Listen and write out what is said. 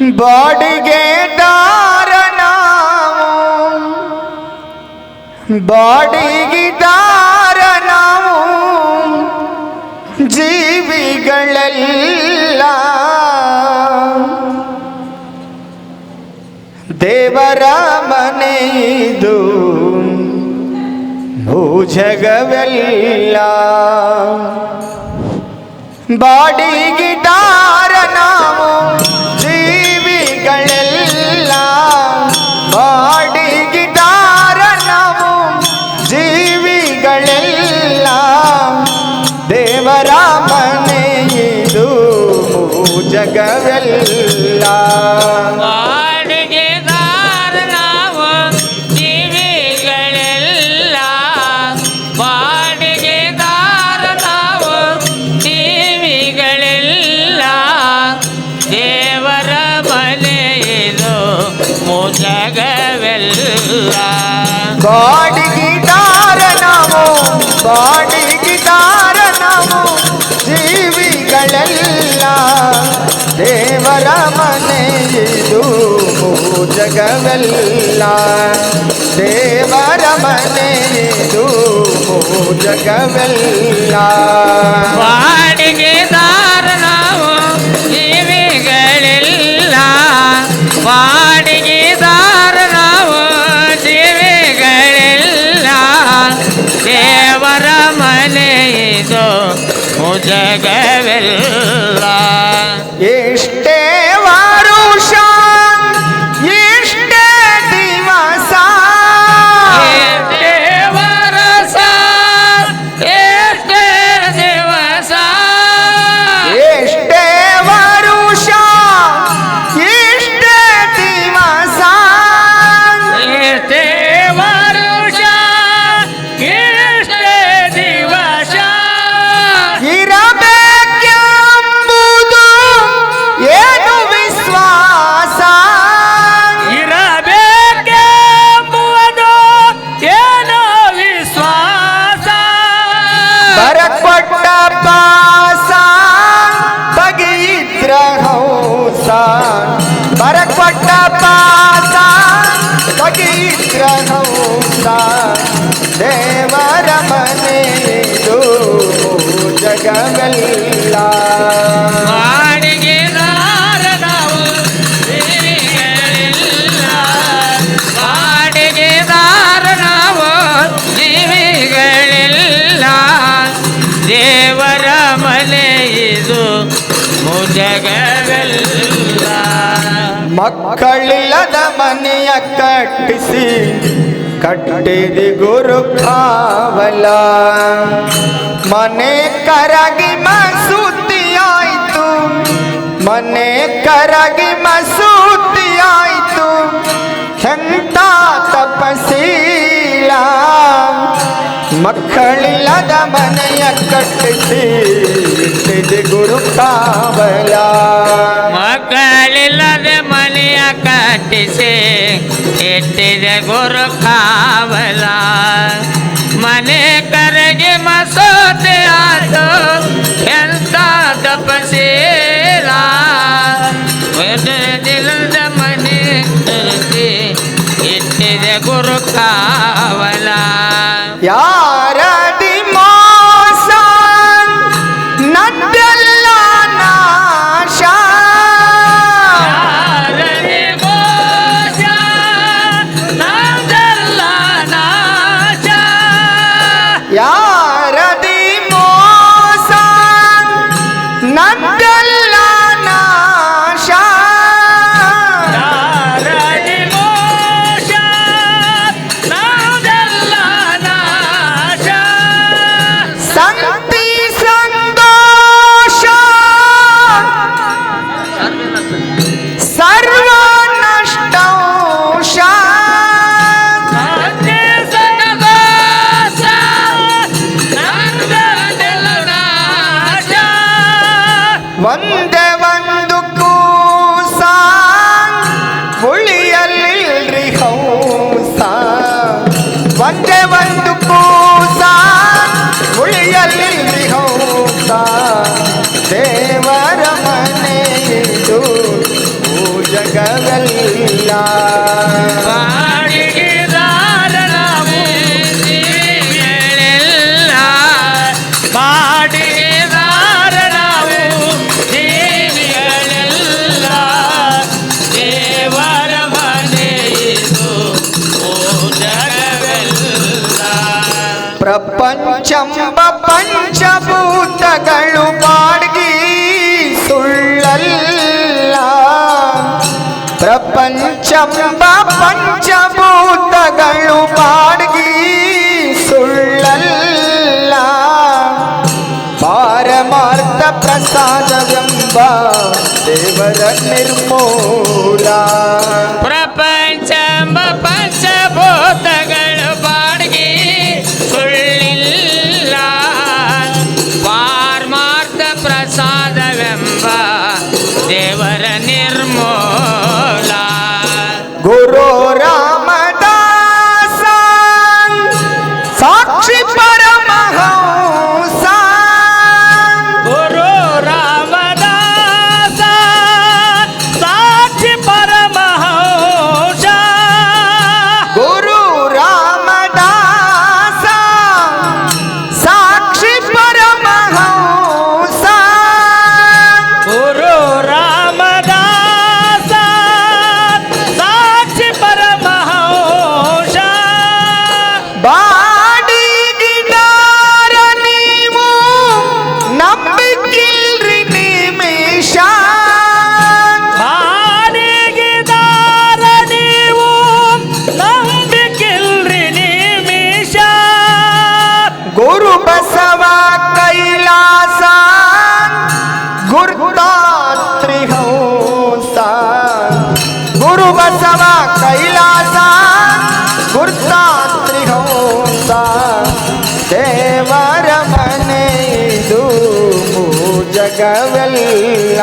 ಬಾಡಿಗೆ ದಾರ ನಾವು. ಬಾಡಿಗೆ ದಾರ ನಾವು. ಜೀವಿಗಳೆಲ್ಲ. ದೇವರ ಮನೆಯಿದು ಭೂಜಗವೆಲ್ಲ. ನಾವು ಜಗವೆಲ್ಲ ಬಾಡಿಗೆದಾರ ನಾವು ಜೀವಿಗಳೆಲ್ಲ ದೇವರ ಮನೆಯಿದು ಜಗವೆಲ್ಲ ದೇವರ ಮನೆಯಿದು ಜಗವೆಲ್ಲ ಬಾಡಿಗೆದಾರ ದಾರನವು ಜೀವಿಗಳೆಲ್ಲ. ಬಾಡಿಗೆದಾರ ನಾವು ಜೀವಿಗಳೆಲ್ಲ. ದೇವರ ಮನೆಯಿದು ಮುಜಗವೆಲ್ಲ. ದೇವರ ಮನೆಯಿದು ಜಗವೆಲ್ಲ. ದೇವರ ಮನೆ ಇದು ಮುಜಗವೆಲ್ಲ. ಮಕ್ಕಳಿಲ್ಲದ ಮನೆಯ ಕಟ್ಟಿಸಿ ಕಟ್ಟಿದಿ ಗುರು ಕಾವಲ ಮನೆ ಕರಗಿ ಮಸೂತಿಯಾಯಿತು. ಮನೆ ಕರಗಿ ಮಸೂತಿಯಾಯಿತು. ಎಂತ ತಪಸೀಲ ಮಕ್ಕಳಿಲ್ಲದ ಮನೆಯ ಕಟ್ಟಿಸಿ ಗುರು ಕಾವಲ ಮಕ್ಕಳಿಲ್ಲದ ಮನೆಯ ಕಟ್ಟಿಸಿ गोरखावला வந்த ಪ್ರಪಂಚಂಬ ಪಂಚಭೂತಗಳು ಬಾಡ್ಗಿ ಸುಳ್ಳಲ್ಲ. ಪ್ರಪಂಚಂಬ ಪಂಚಭೂತಗಳು ಬಾಡ್ಗಿ ಸುಳ್ಳಲ್ಲ. ಪಾರಮಾರ್ಥ ಪ್ರಸಾದವೆಂಬ ದೇವರ ನಿರ್ಮೂಲ. ಗುರು ಬಸವ ಕೈಲಾಸ ಗುರುತಾತ್ರಿ ಹಂಸ ಗುರು ಬಸವ ಕೈಲಾಸ ಗುರುತಾತ್ರಿ ಹಂಸ ದೇವರ ಮನೆ ಇದು ಜಗವೆಲ್ಲ